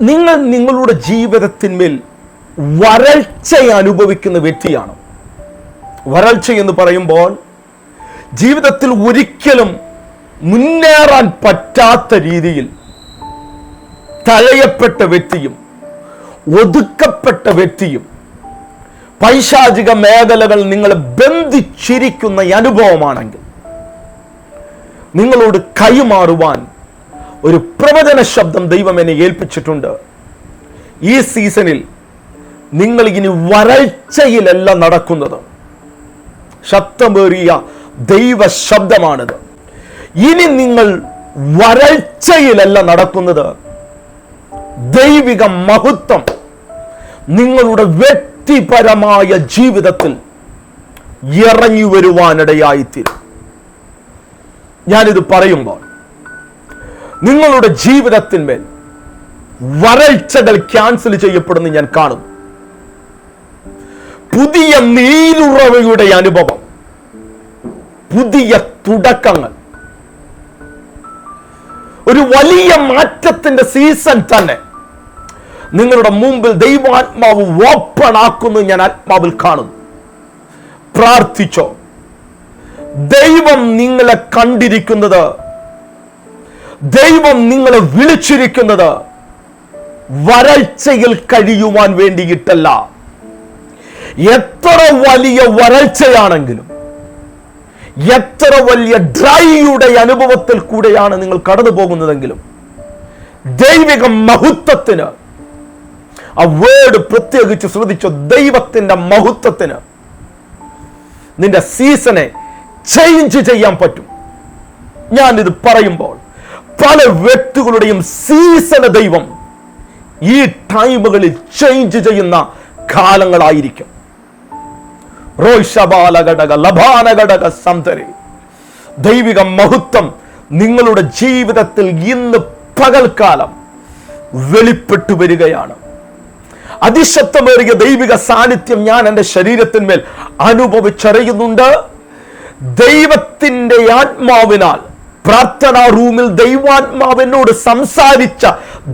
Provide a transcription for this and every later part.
നിങ്ങൾ നിങ്ങളുടെ ജീവിതത്തിന്മേൽ വരൾച്ച അനുഭവിക്കുന്ന വ്യക്തിയാണ്. വരൾച്ച എന്ന് പറയുമ്പോൾ ജീവിതത്തിൽ ഒരിക്കലും മുന്നേറാൻ പറ്റാത്ത രീതിയിൽ തഴയപ്പെട്ട വ്യക്തിയും ഒതുക്കപ്പെട്ട വ്യക്തിയും പൈശാചിക മേഖലകൾ നിങ്ങളെ ബന്ധിച്ചിരിക്കുന്ന അനുഭവമാണെങ്കിൽ നിങ്ങളോട് കൈമാറുവാൻ ഒരു പ്രവചന ശബ്ദം ദൈവം എന്നെ ഏൽപ്പിച്ചിട്ടുണ്ട്. ഈ സീസണിൽ നിങ്ങൾ ഇനി വരൾച്ചയിലല്ല നടക്കുന്നത്. ശബ്ദമേറിയ ദൈവ ശബ്ദമാണിത് ഇനി നിങ്ങൾ വരൾച്ചയിലല്ല നടക്കുന്നത്. ദൈവിക മഹത്വം നിങ്ങളുടെ വ്യക്തിപരമായ ജീവിതത്തിൽ ഇറങ്ങി വരുവാനിടയായിത്തീരും. ഞാനിത് പറയുമ്പോൾ നിങ്ങളുടെ ജീവിതത്തിന്മേൽ വരൾച്ചകൾ ക്യാൻസൽ ചെയ്യപ്പെടുന്ന ഞാൻ കാണും പുതിയ നീരുറവയുടെ അനുഭവം പുതിയ തുടക്കങ്ങൾ. ഒരു വലിയ മാറ്റത്തിന്റെ സീസൺ തന്നെ നിങ്ങളുടെ മുമ്പിൽ ദൈവാത്മാവ് ഓപ്പൺ ആക്കുന്നു ഞാൻ ആത്മാവിൽ കാണുന്നു. പ്രാർത്ഥിച്ചോ ദൈവം നിങ്ങളെ കണ്ടിരിക്കുന്നത് ദൈവം നിങ്ങളെ വിളിച്ചിരിക്കുന്നത് വരൾച്ചയിൽ കഴിയുവാൻ വേണ്ടിയിട്ടല്ല. എത്ര വലിയ വരൾച്ചയാണെങ്കിലും എത്ര വലിയ ഡ്രൈയുടെ അനുഭവത്തിൽ കൂടെയാണ് നിങ്ങൾ കടന്നു പോകുന്നതെങ്കിലും ദൈവിക മഹത്വത്തിന് ആ വേർഡ് പ്രത്യേകിച്ച് ശ്രദ്ധിച്ചു ദൈവത്തിന്റെ മഹത്വത്തിന് നിന്റെ സീസണെ ചേഞ്ച് ചെയ്യാൻ പറ്റും. ഞാനിത് പറയുമ്പോൾ പല വ്യക്തികളുടെയും സീസണ ദൈവം ഈ ടൈമുകളിൽ ചേഞ്ച് ചെയ്യുന്ന കാലങ്ങളായിരിക്കും. റോഷബാലഘടക ലഭാനഘടക സന്തരി ദൈവിക മഹത്വം നിങ്ങളുടെ ജീവിതത്തിൽ ഇന്ന് പകൽക്കാലം വെളിപ്പെട്ടു വരികയാണ്. അതിശക്തമേറിയ ദൈവിക സാന്നിധ്യം ഞാൻ എന്റെ ശരീരത്തിന്മേൽ അനുഭവിച്ചറിയുന്നുണ്ട്. ദൈവത്തിന്റെ ആത്മാവിനാൽ പ്രാർത്ഥനാ റൂമിൽ ദൈവാത്മാവിനോട് സംസാരിച്ച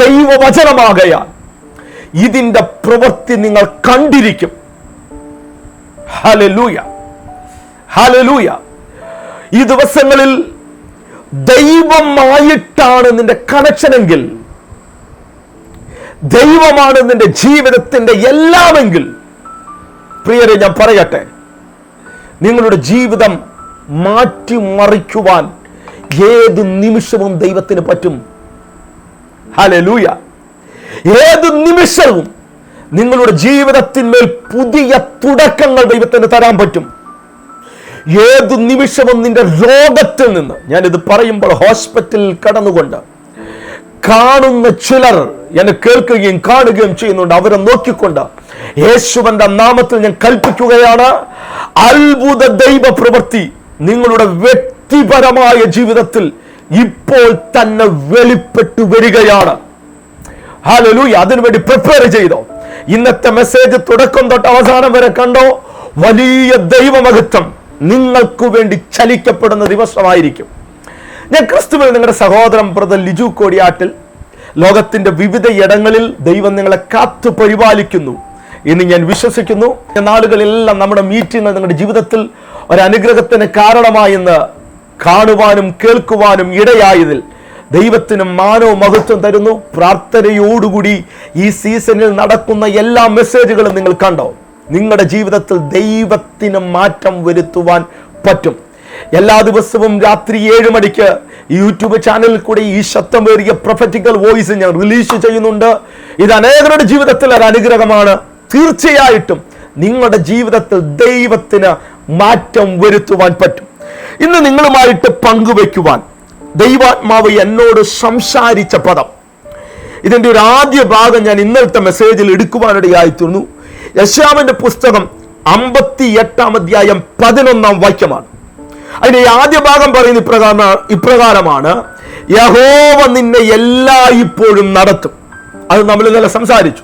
ദൈവവചനമാകയാൽ ഇതിന്റെ പ്രവൃത്തി നിങ്ങൾ കണ്ടിരിക്കും. ഹലലൂയ ഹലലൂയ ഈ ദിവസങ്ങളിൽ ദൈവമായിട്ടാണ് നിന്റെ കണക്ഷനെങ്കിൽ ദൈവമാണ് നിന്റെ ജീവിതത്തിന്റെ എല്ലാമെങ്കിൽ പ്രിയരെ ഞാൻ പറയട്ടെ നിങ്ങളുടെ ജീവിതം മാറ്റിമറിക്കുവാൻ ഏത് നിമിഷവും ദൈവത്തിന് പറ്റും. ഹലലൂയ ഏത് നിമിഷവും നിങ്ങളുടെ ജീവിതത്തിന്മേൽ പുതിയ തുടക്കങ്ങൾ ദൈവത്തിന് തരാൻ പറ്റും. ഏത് നിമിഷവും നിന്റെ രോഗത്തിൽ നിന്ന് ഞാനിത് പറയുമ്പോൾ ഹോസ്പിറ്റലിൽ കടന്നുകൊണ്ട് കാണുന്ന ചിലർ എന്നെ കേൾക്കുകയും കാണുകയും ചെയ്യുന്നുണ്ട്. അവരെ നോക്കിക്കൊണ്ട് യേശുവന്റെ നാമത്തിൽ ഞാൻ കൽപ്പിക്കുകയാണ്. അത്ഭുത ദൈവ പ്രവൃത്തി നിങ്ങളുടെ വ്യക്തിപരമായ ജീവിതത്തിൽ ഇപ്പോൾ തന്നെ വെളിപ്പെട്ടു വരികയാണ്. ഹാലലൂയ അതിനുവേണ്ടി പ്രിപ്പയർ ചെയ്തോ. ഇന്നത്തെ മെസ്സേജ് തുടക്കം തൊട്ട് അവസാനം വരെ കണ്ടോ? വലിയ ദൈവമഹത്വം നിങ്ങൾക്ക് വേണ്ടി ചലിക്കപ്പെടുന്ന ദിവസമായിരിക്കും. ഞാൻ ക്രിസ്തുവിൽ നിങ്ങളുടെ സഹോദരൻ ബ്രദർ ലിജു കോടിയാട്ടിൽ ലോകത്തിന്റെ വിവിധ ഇടങ്ങളിൽ ദൈവം നിങ്ങളെ കാത്തു പരിപാലിക്കുന്നു എന്ന് ഞാൻ വിശ്വസിക്കുന്നു. നാളുകളിലെല്ലാം നാളുകളെല്ലാം നമ്മുടെ മീറ്റിങ്ങൾ നിങ്ങളുടെ ജീവിതത്തിൽ ഒരു അനുഗ്രഹത്തിന് കാരണമായെന്ന് കാണുവാനും കേൾക്കുവാനും ഇടയായതിൽ ദൈവത്തിന് മാനവും മഹത്വം തരുന്നു. പ്രാർത്ഥനയോടുകൂടി ഈ സീസണിൽ നടക്കുന്ന എല്ലാ മെസ്സേജുകളും നിങ്ങൾ കണ്ടോ? നിങ്ങളുടെ ജീവിതത്തിൽ ദൈവത്തിന് മാറ്റം വരുത്തുവാൻ പറ്റും. എല്ലാ ദിവസവും രാത്രി ഏഴ് മണിക്ക് യൂട്യൂബ് ചാനലിൽ കൂടി ഈ ശബ്ദമേറിയ പ്രൊഫറ്റിക്കൽ വോയിസ് ഞാൻ റിലീസ് ചെയ്യുന്നുണ്ട്. ഇത് അനേകരുടെ ജീവിതത്തിൽ ഒരു അനുഗ്രഹമാണ്. തീർച്ചയായിട്ടും നിങ്ങളുടെ ജീവിതത്തിൽ ദൈവത്തിന് മാറ്റം വരുത്തുവാൻ പറ്റും. ഇന്ന് നിങ്ങളുമായിട്ട് പങ്കുവെക്കുവാൻ ദൈവാത്മാവ് എന്നോട് സംസാരിച്ച പദം. ഇതിന്റെ ഒരു ആദ്യ ഭാഗം ഞാൻ ഇന്നലത്തെ മെസ്സേജിൽ എടുക്കുവാനിടയായി തീർന്നു. യശാമിന്റെ പുസ്തകം അമ്പത്തി എട്ടാം അധ്യായം പതിനൊന്നാം വാക്യമാണ്. അതിന്റെ ആദ്യ ഭാഗം പറയുന്ന ഇപ്രകാരം ഇപ്രകാരമാണ് യഹോവ നിന്നെ എല്ലാ ഇപ്പോഴും നടത്തും. അത് നമ്മൾ ഇന്നലെ സംസാരിച്ചു.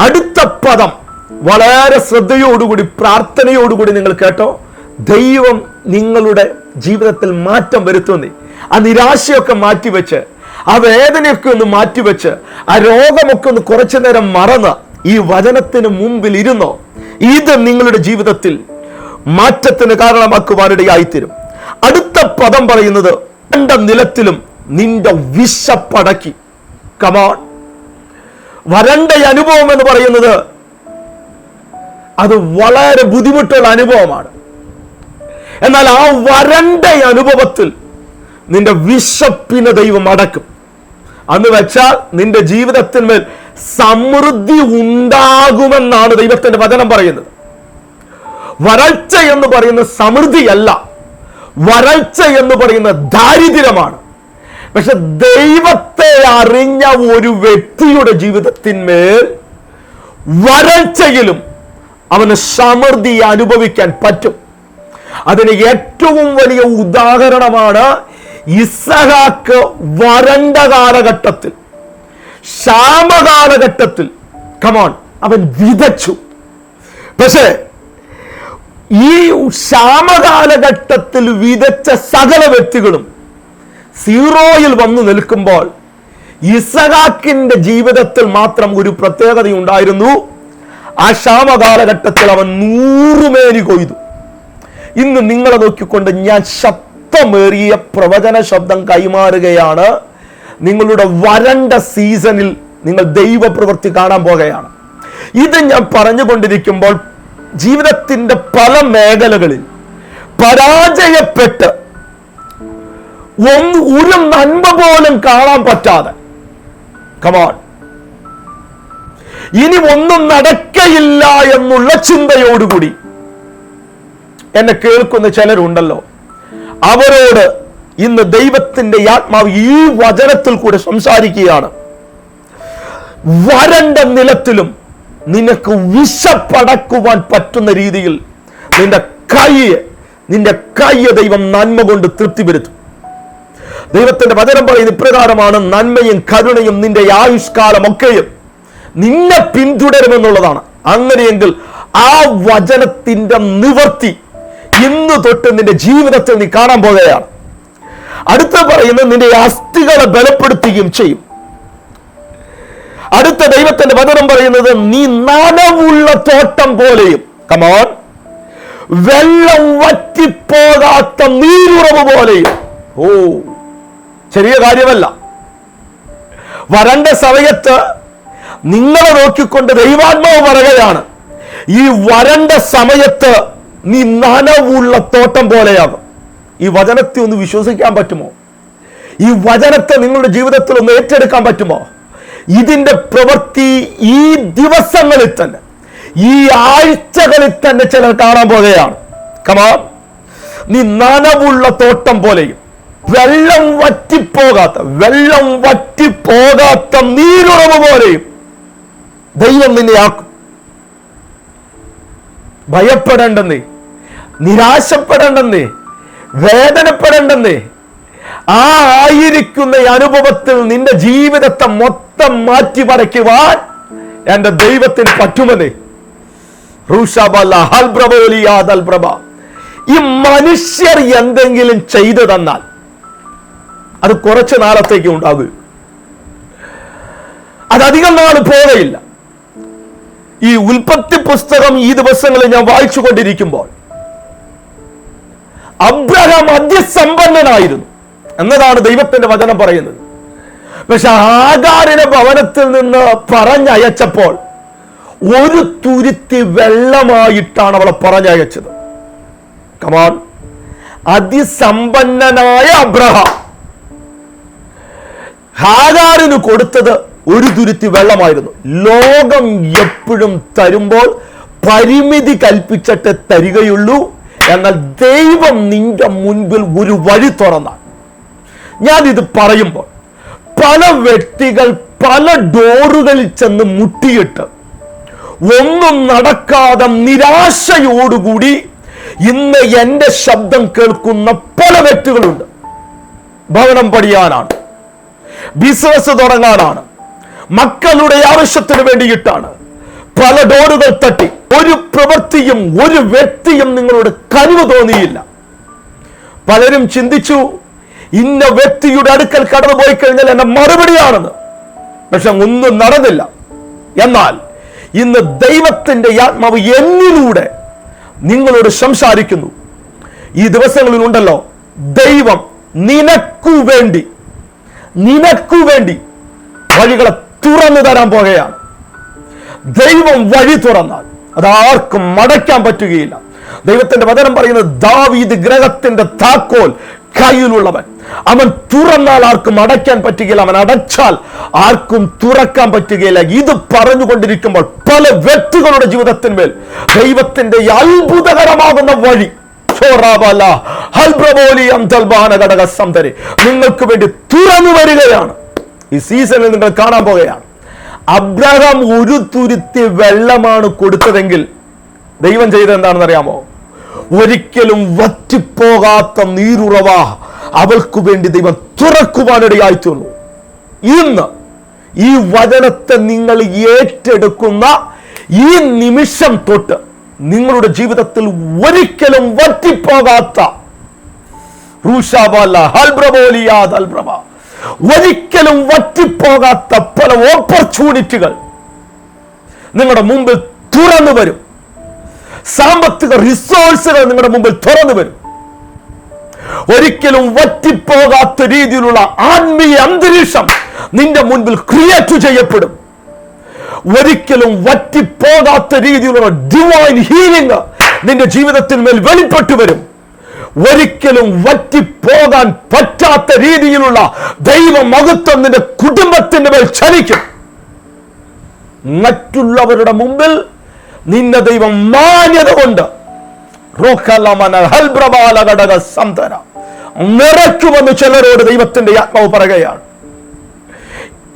അടുത്ത പദം വളരെ ശ്രദ്ധയോടുകൂടി പ്രാർത്ഥനയോടുകൂടി നിങ്ങൾ കേട്ടോ. ദൈവം നിങ്ങളുടെ ജീവിതത്തിൽ മാറ്റം വരുത്തുന്നേ. ആ നിരാശയൊക്കെ മാറ്റിവെച്ച് ആ വേദനയൊക്കെ ഒന്ന് മാറ്റിവെച്ച് ആ രോഗമൊക്കെ ഒന്ന് കുറച്ചു നേരം മറന്ന് ഈ വചനത്തിന് മുമ്പിൽ ഇരുന്നോ? ഇത് നിങ്ങളുടെ ജീവിതത്തിൽ മാറ്റത്തിന് കാരണമാക്കുവാനിടയായിത്തീരും. അടുത്ത പദം പറയുന്നത് എന്റെ നിലത്തിലും നിന്റെ വിശപ്പടക്കി. കമാൺ വരണ്ട അനുഭവം എന്ന് പറയുന്നത് അത് വളരെ ബുദ്ധിമുട്ടുള്ള അനുഭവമാണ്. എന്നാൽ ആ വരണ്ട അനുഭവത്തിൽ നിന്റെ വിശപ്പിനെ ദൈവം അടക്കും. അന്ന് വെച്ചാൽ നിന്റെ ജീവിതത്തിന്മേൽ സമൃദ്ധി ഉണ്ടാകുമെന്നാണ് ദൈവത്തിന്റെ വചനം പറയുന്നത്. വരൾച്ച എന്ന് പറയുന്ന സമൃദ്ധിയല്ല വരൾച്ച എന്ന് പറയുന്ന ദാരിദ്ര്യമാണ്. പക്ഷെ ദൈവത്തെ അറിഞ്ഞ ഒരു വ്യക്തിയുടെ ജീവിതത്തിന്മേൽ വരൾച്ചയിലും അവന് സമൃദ്ധി അനുഭവിക്കാൻ പറ്റും. അതിന് ഏറ്റവും വലിയ ഉദാഹരണമാണ് ഇസഹാക്ക് വരണ്ട കാലഘട്ടത്തിൽ ക്ഷാമകാലഘട്ടത്തിൽ. കമോൺ അവൻ വിതച്ചു. പക്ഷേ ഈ ക്ഷാമകാലഘട്ടത്തിൽ വിതച്ച സകല വ്യക്തികളും സീറോയിൽ വന്നു നിൽക്കുമ്പോൾ ഇസഹാക്കിന്റെ ജീവിതത്തിൽ മാത്രം ഒരു പ്രത്യേകതയുണ്ടായിരുന്നു. ആ ക്ഷാമകാലഘട്ടത്തിൽ അവൻ നൂറുമേനി കൊയ്തു. ഇന്ന് നിങ്ങളെ നോക്കിക്കൊണ്ട് ഞാൻ ശബ്ദമേറിയ പ്രവചന ശബ്ദം കൈമാറുകയാണ്. നിങ്ങളുടെ വരണ്ട സീസണിൽ നിങ്ങൾ ദൈവപ്രവൃത്തി കാണാൻ പോകുകയാണ് ഇത് ഞാൻ പറഞ്ഞുകൊണ്ടിരിക്കുമ്പോൾ ജീവിതത്തിന്റെ പല മേഖലകളിൽ പരാജയപ്പെട്ട് ഒന്ന് ഒരു നന്മ പോലും കാണാൻ പറ്റാതെ. കമാൺ ഇനി ഒന്നും നടക്കയില്ല എന്നുള്ള ചിന്തയോടുകൂടി എന്നെ കേൾക്കുന്ന ചിലരുണ്ടല്ലോ. അവരോട് ഇന്ന് ദൈവത്തിന്റെ ആത്മാവ് ഈ വചനത്തിൽ കൂടെ സംസാരിക്കുകയാണ്. വരണ്ട നിലത്തിലും നിനക്ക് വിശപ്പടക്കുവാൻ പറ്റുന്ന രീതിയിൽ നിന്റെ കൈയെ നിന്റെ കൈയ ദൈവം നന്മ കൊണ്ട് തൃപ്തി വരുത്തും ദൈവത്തിന്റെ വചനം പറയുന്ന ഇപ്രകാരമാണ് നന്മയും കരുണയും നിന്റെ ആയുഷ്കാലം ഒക്കെയും നിന്നെ പിന്തുടരുമെന്നുള്ളതാണ്. അങ്ങനെയെങ്കിൽ ആ വചനത്തിന്റെ നിവർത്തി ഇന്ന് തൊട്ട് നിന്റെ ജീവിതത്തിൽ നീ കാണാൻ പോകുകയാണ്. അടുത്ത പറയുന്നത് നിന്റെ അസ്ഥികളെ ബലപ്പെടുത്തുകയും ചെയ്യും. അടുത്ത ദൈവത്തിന്റെ വചനം പറയുന്നത് നീ നനവുള്ള തോട്ടം പോലെയും. കമോൺ വെള്ളം വറ്റിപ്പോകാത്ത നീരുറവ് പോലെയും. ഓ ചെറിയ കാര്യമല്ല. വരണ്ട സമയത്ത് നിങ്ങളെ നോക്കിക്കൊണ്ട് ദൈവാത്മാവ് പറയുകയാണ് ഈ വരണ്ട സമയത്ത് നീ നനവുള്ള തോട്ടം പോലെയാകും ഈ വചനത്തെ ഒന്ന് വിശ്വസിക്കാൻ പറ്റുമോ? ഈ വചനത്തെ നിങ്ങളുടെ ജീവിതത്തിൽ ഒന്ന് ഏറ്റെടുക്കാൻ പറ്റുമോ? ഇതിന്റെ പ്രവൃത്തി ഈ ദിവസങ്ങളിൽ തന്നെ ഈ ആഴ്ചകളിൽ തന്നെ ചിലർ കാണാൻ പോകുകയാണ്. കമാ നീ നനവുള്ള തോട്ടം പോലെയും വെള്ളം വറ്റിപ്പോകാത്ത വെള്ളം വറ്റിപ്പോകാത്ത നീരുറവ് പോലെയും ദൈവം നിന്നെ ആക്കും. ഭയപ്പെടേണ്ടെന്നേ നിരാശപ്പെടേണ്ടെന്നേ വേദനപ്പെടേണ്ടെന്നേ. ആ ആയിരിക്കുന്ന അനുഭവത്തിൽ നിന്റെ ജീവിതത്തെ മൊത്തം മാറ്റി പറയ്ക്കുവാൻ എന്റെ ദൈവത്തിന് പറ്റുമെന്നേ റൂഷബല ഈ മനുഷ്യർ എന്തെങ്കിലും ചെയ്തു തന്നാൽ അത് കുറച്ച് നാളത്തേക്ക് ഉണ്ടാകും. അതധികം നാൾ പോകയില്ല ഈ ഉൽപ്പത്തി പുസ്തകം ഈ ദിവസങ്ങളിൽ ഞാൻ വായിച്ചു കൊണ്ടിരിക്കുമ്പോൾ അബ്രഹാം അതിസമ്പന്നനായിരുന്നു. എന്നതാണ് ദൈവത്തിന്റെ വചനം പറയുന്നത്. പക്ഷെ ആകാരിനെ ഭവനത്തിൽ നിന്ന് പറഞ്ഞയച്ചപ്പോൾ ഒരു തുരുത്തി വെള്ളമായിട്ടാണ് അവളെ പറഞ്ഞയച്ചത്. കമാൻ അതിസമ്പന്നനായ അബ്രഹാം ഹാഗാറിന് കൊടുത്തത് ഒരു തുരുത്തി വെള്ളമായിരുന്നു. ലോകം എപ്പോഴും തരുമ്പോൾ പരിമിതി കൽപ്പിച്ചിട്ട് തരികയുള്ളൂ. എന്നാൽ ദൈവം നിന്റെ മുൻപിൽ ഒരു വഴി തുറന്നാൽ. ഞാൻ ഇത് പറയുമ്പോൾ പല വ്യക്തികൾ പല ഡോറുകളിൽ ചെന്ന് മുട്ടിയിട്ട് ഒന്നും നടക്കാതെ നിരാശയോടുകൂടി ഇന്ന് എന്റെ ശബ്ദം കേൾക്കുന്ന പല വ്യക്തികളുണ്ട്. ഭവനം പണിയാനാണ്. ബിസിനസ് തുടങ്ങാനാണ്. മക്കളുടെ ആവശ്യത്തിന് വേണ്ടിയിട്ടാണ്. പല ഡോറുകൾ തട്ടി. ഒരു പ്രവൃത്തിയും ഒരു വ്യക്തിയും നിങ്ങളോട് കഴിവ് തോന്നിയില്ല. പലരും ചിന്തിച്ചു ഇന്ന വ്യക്തിയുടെ അടുക്കൽ കടന്നു പോയി കഴിഞ്ഞാൽ എന്റെ മറുപടിയാണെന്ന്. പക്ഷെ ഒന്നും നടന്നില്ല. എന്നാൽ ഇന്ന് ദൈവത്തിന്റെ ആത്മാവ് എന്നിലൂടെ നിങ്ങളോട് സംസാരിക്കുന്നു. ഈ ദിവസങ്ങളിൽ ഉണ്ടല്ലോ ദൈവം നിനക്കു വേണ്ടി നിനക്കു വേണ്ടി വഴികളെ തുറന്നു തരാൻ പോകുകയാണ് ദൈവം വഴി തുറന്നാൽ അത് ആർക്കും മടയ്ക്കാൻ പറ്റുകയില്ല. ദൈവത്തിന്റെ വചനം പറയുന്നത് ദാവീദ് ഗ്രഹത്തിന്റെ താക്കോൽ കയ്യിലുള്ളവൻ. അവൻ തുറന്നാൽ ആർക്കും അടയ്ക്കാൻ പറ്റുകയില്ല. അവൻ അടച്ചാൽ ആർക്കും തുറക്കാൻ പറ്റുകയില്ല. ഇത് പറഞ്ഞുകൊണ്ടിരിക്കുമ്പോൾ പല വ്യക്തികളുടെ ജീവിതത്തിന്മേൽ ദൈവത്തിന്റെ അത്ഭുതകരമാകുന്ന വഴി. നിങ്ങൾക്ക് വേണ്ടി തുറന്നു വരികയാണ്. ഈ സീസണിൽ നിങ്ങൾ കാണാൻ പോകുകയാണ്. അബ്രഹാം ഒരു തുരുത്തി വെള്ളമാണ് കൊടുത്തതെങ്കിൽ ദൈവം ചെയ്തത് എന്താണെന്ന് അറിയാമോ ഒരിക്കലും വറ്റിപ്പോകാത്ത നീരുറവ അവൾക്ക് വേണ്ടി ദൈവം തുറക്കുവാനിടയായി തീർന്നു ഇന്ന് ഈ വചനത്തെ നിങ്ങൾ ഏറ്റെടുക്കുന്ന ഈ നിമിഷം തൊട്ട് നിങ്ങളുടെ ജീവിതത്തിൽ ഒരിക്കലും വറ്റിപ്പോകാത്ത. റൂഷാബാല, ഹൽബ്രബോലിയാ ഹൽബ്രബ. ഒരിക്കലും വറ്റിപ്പോകാത്ത പല ഓപ്പർച്യൂണിറ്റികൾ നിങ്ങളുടെ മുമ്പിൽ തുറന്നു വരും. സാമ്പത്തിക റിസോഴ്സുകൾ നിങ്ങളുടെ മുമ്പിൽ തുറന്നു വരും. ഒരിക്കലും വറ്റിപ്പോകാത്ത രീതിയിലുള്ള ആത്മീയ അന്തരീക്ഷം നിന്റെ മുൻപിൽ ക്രിയേറ്റ് ചെയ്യപ്പെടും. ഒരിക്കലും വറ്റിപ്പോകാത്ത രീതിയിലുള്ള ഡിവൈൻ ഹീലിംഗ് നിന്റെ ജീവിതത്തിന്മേൽ വെളിപ്പെട്ടു വരും. ഒരിക്കലും വറ്റിപ്പോകാൻ പറ്റാത്ത രീതിയിലുള്ള ദൈവ മഹത്വം നിന്റെ കുടുംബത്തിന്റെ മേൽ ചലിക്കും. മറ്റുള്ളവരുടെ മുമ്പിൽ നിന്റെ ദൈവം മാന്യത കൊണ്ട് നിറയ്ക്കുമെന്ന് ചിലരോട് ദൈവത്തിന്റെ ആത്മാവ് പറയുകയാണ്.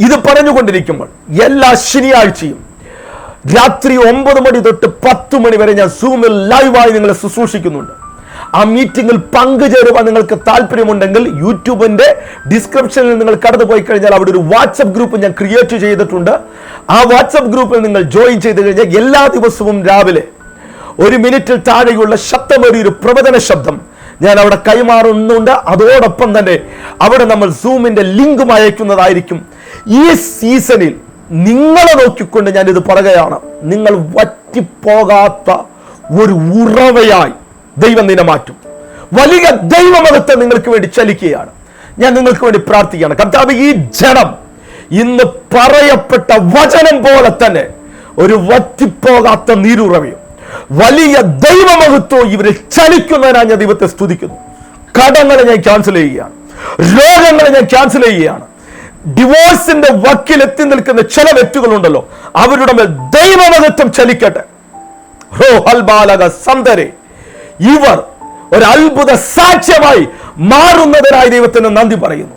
ഇത് പറഞ്ഞുകൊണ്ടിരിക്കുമ്പോൾ എല്ലാ ശനിയാഴ്ചയും രാത്രി ഒമ്പത് മണി തൊട്ട് പത്ത് മണി വരെ ഞാൻ സൂമിൽ ലൈവായി നിങ്ങളെ ശുശ്രൂഷിക്കുന്നുണ്ട്. ആ മീറ്റിംഗിൽ പങ്കുചേരുവാൻ നിങ്ങൾക്ക് താല്പര്യമുണ്ടെങ്കിൽ യൂട്യൂബിന്റെ ഡിസ്ക്രിപ്ഷനിൽ നിങ്ങൾ കടന്നു പോയി കഴിഞ്ഞാൽ അവിടെ ഒരു വാട്സപ്പ് ഗ്രൂപ്പ് ഞാൻ ക്രിയേറ്റ് ചെയ്തിട്ടുണ്ട്. ആ വാട്സപ്പ് ഗ്രൂപ്പിൽ നിങ്ങൾ ജോയിൻ ചെയ്ത് കഴിഞ്ഞാൽ എല്ലാ ദിവസവും രാവിലെ ഒരു മിനിറ്റിൽ താഴെയുള്ള ശബ്ദമേറിയ ഒരു പ്രവചന ശബ്ദം ഞാൻ അവിടെ കൈമാറുന്നുണ്ട്. അതോടൊപ്പം തന്നെ അവിടെ നമ്മൾ സൂമിന്റെ ലിങ്കും അയക്കുന്നതായിരിക്കും. ഈ സീസണിൽ നിങ്ങളെ നോക്കിക്കൊണ്ട് ഞാനിത് പറയുകയാണ്. നിങ്ങൾ വറ്റിപ്പോകാത്ത ഒരു ഉറവയായി ദൈവം നിന്നെ മാറ്റും. വലിയ ദൈവമതത്തെ നിങ്ങൾക്ക് വേണ്ടി ചലിക്കുകയാണ്. ഞാൻ നിങ്ങൾക്ക് വേണ്ടി പ്രാർത്ഥിക്കുകയാണ്. കർത്താവ് ഈ ജനം ഇന്ന് പറയപ്പെട്ട വചനം പോലെ തന്നെ ഒരു വറ്റിപ്പോകാത്ത നീരുറവയും വലിയ ദൈവമഹത്വം ഇവരെ ചലിക്കുന്നതിനാണ് ഞാൻ ദൈവത്തെ സ്തുതിക്കുന്നു. കടങ്ങളെ ഞാൻ ക്യാൻസൽ ചെയ്യുകയാണ്. രോഗങ്ങളെ ഞാൻ ക്യാൻസൽ ചെയ്യുകയാണ്. ഡിവോഴ്സിന്റെ വക്കിൽ എത്തി നിൽക്കുന്ന ചില വ്യക്തികളുണ്ടല്ലോ അവരുടെ മേൽ ദൈവമഹത്വം ചലിക്കട്ടെ. ഹോ ഹൽബാലക സന്തരെ. ഇവർ ഒരു അത്ഭുത സാക്ഷ്യമായി മാറുന്നതിനായി ദൈവത്തിന് നന്ദി പറയുന്നു.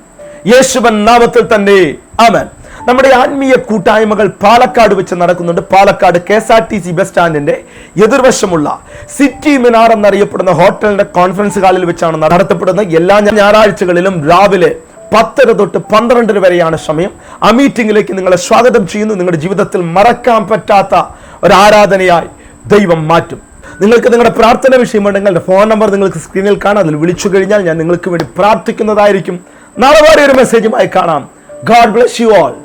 യേശുവൻ നാമത്തിൽ തന്നെ ആമൻ. നമ്മുടെ ആത്മീയ കൂട്ടായ്മകൾ പാലക്കാട് വെച്ച് നടക്കുന്നുണ്ട്. Palakkad K S R T C bus സ്റ്റാൻഡിന്റെ എതിർവശമുള്ള സിറ്റി മിനാർ എന്നറിയപ്പെടുന്ന ഹോട്ടലിന്റെ കോൺഫറൻസ് ഹാളിൽ വെച്ചാണ് നടത്തപ്പെടുന്നത് എല്ലാ ഞായറാഴ്ചകളിലും രാവിലെ പത്തര തൊട്ട് പന്ത്രണ്ടര വരെയാണ് സമയം. ആ മീറ്റിംഗിലേക്ക് നിങ്ങളെ സ്വാഗതം ചെയ്യുന്നു. നിങ്ങളുടെ ജീവിതത്തിൽ മറക്കാൻ പറ്റാത്ത ഒരു ആരാധനയായി ദൈവം മാറ്റും. നിങ്ങൾക്ക് നിങ്ങളുടെ പ്രാർത്ഥന വിഷയമുണ്ടെങ്കിൽ എന്റെ ഫോൺ നമ്പർ നിങ്ങൾക്ക് സ്ക്രീനിൽ കാണാം. അതിൽ വിളിച്ചു കഴിഞ്ഞാൽ ഞാൻ നിങ്ങൾക്ക് വേണ്ടി പ്രാർത്ഥിക്കുന്നതായിരിക്കും. നാളെ ഒരു മെസ്സേജുമായി കാണാം. God bless you all